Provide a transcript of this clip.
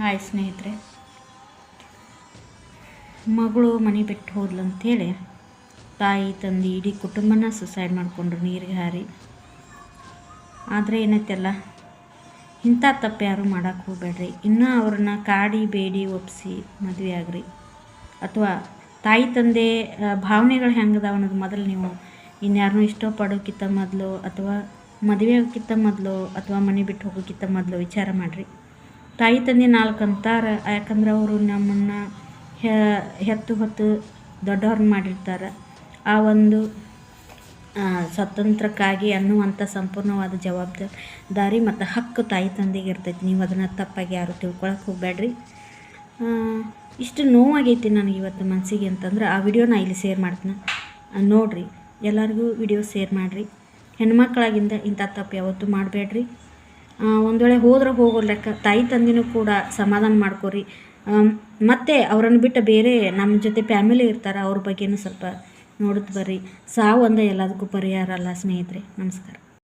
Hi ಸ್ನೇಹಿತರೆ. ಮಗಳು ಮನೆ ಬಿಟ್ಟು ಹೋದ್ಲು ತಾಯಿ, ತಂದೆ ಇಡೀ ಕುಟುಂಬನ ಸುಸೈಡ್ ಮಾಡಿಕೊಂಡ್ರು ನೀರಿಗೆ ಹಾರಿ. ಆದರೆ ಏನೈತೆಲ್ಲ, ಇಂಥ ತಪ್ಪು ಯಾರು ಮಾಡೋಕ್ಕೆ ಹೋಗ್ಬೇಡ್ರಿ. ಇನ್ನೂ ಅವ್ರನ್ನ ಕಾಡಿ ಬೇಡಿ ಒಪ್ಪಿಸಿ ಮದುವೆ ಆಗ್ರಿ. ಅಥವಾ ತಾಯಿ, ತಂದೆ ಭಾವನೆಗಳು ಹೆಂಗದಾವ ಅನ್ನೋದು ಮೊದಲು ನೀವು ಇನ್ಯಾರನ್ನೂ ಇಷ್ಟಪಡೋಕ್ಕಿಂತ ಮೊದಲು ಅಥವಾ ಮದುವೆ ಆಗೋಕ್ಕಿಂತ ಮೊದಲು ಅಥವಾ ಮನೆ ಬಿಟ್ಟು ಹೋಗೋಕ್ಕಿಂತ ಮೊದಲು ವಿಚಾರ ಮಾಡಿರಿ. ತಾಯಿ ತಂದೆ ನಾಲ್ಕು ಅಂತಾರೆ, ಯಾಕಂದ್ರೆ ಅವರು ನಮ್ಮನ್ನು ಹೆತ್ತು ಹೊತ್ತು ದೊಡ್ಡವ್ರನ್ನ ಮಾಡಿರ್ತಾರೆ. ಆ ಒಂದು ಸ್ವತಂತ್ರಕ್ಕಾಗಿ ಅನ್ನುವಂಥ ಸಂಪೂರ್ಣವಾದ ಜವಾಬ್ದಾರಿ ಮತ್ತು ಹಕ್ಕು ತಾಯಿ ತಂದೆಗೆ ಇರ್ತೈತಿ. ನೀವು ಅದನ್ನು ತಪ್ಪಾಗಿ ಯಾರು ತಿಳ್ಕೊಳಕ್ಕೆ ಹೋಗಬೇಡ್ರಿ ಇಷ್ಟು ನೋವಾಗೈತಿ ನನಗೆ ಇವತ್ತು ಮನಸ್ಸಿಗೆ ಅಂತಂದ್ರೆ ಆ ವಿಡಿಯೋನ ಇಲ್ಲಿ ಶೇರ್ ಮಾಡ್ತೀನಿ. ನೋಡಿರಿ, ಎಲ್ಲರಿಗೂ ವಿಡಿಯೋ ಶೇರ್ ಮಾಡಿರಿ. ಹೆಣ್ಮಕ್ಳಾಗಿಂದ ಇಂಥ ತಪ್ಪು ಯಾವತ್ತೂ ಮಾಡಬೇಡ್ರಿ ಒಂದು ವೇಳೆ ಹೋದ್ರೆ ಹೋಗೋ ಲೆಕ್ಕ. ತಾಯಿ ತಂದೆನೂ ಕೂಡ ಸಮಾಧಾನ ಮಾಡ್ಕೊರಿ. ಮತ್ತು ಮತ್ತೆ ಅವರನ್ನು ಬಿಟ್ಟು ಬೇರೆ ನಮ್ಮ ಜೊತೆ ಫ್ಯಾಮಿಲಿ ಇರ್ತಾರೆ, ಅವ್ರ ಬಗ್ಗೆನೂ ಸ್ವಲ್ಪ ನೋಡುತ್ತೆ ಬರ್ರಿ. ಸಾವು ಒಂದೇ ಎಲ್ಲದಕ್ಕೂ ಪರಿಹಾರ ಅಲ್ಲ ಸ್ನೇಹಿತರೆ. ನಮಸ್ಕಾರ.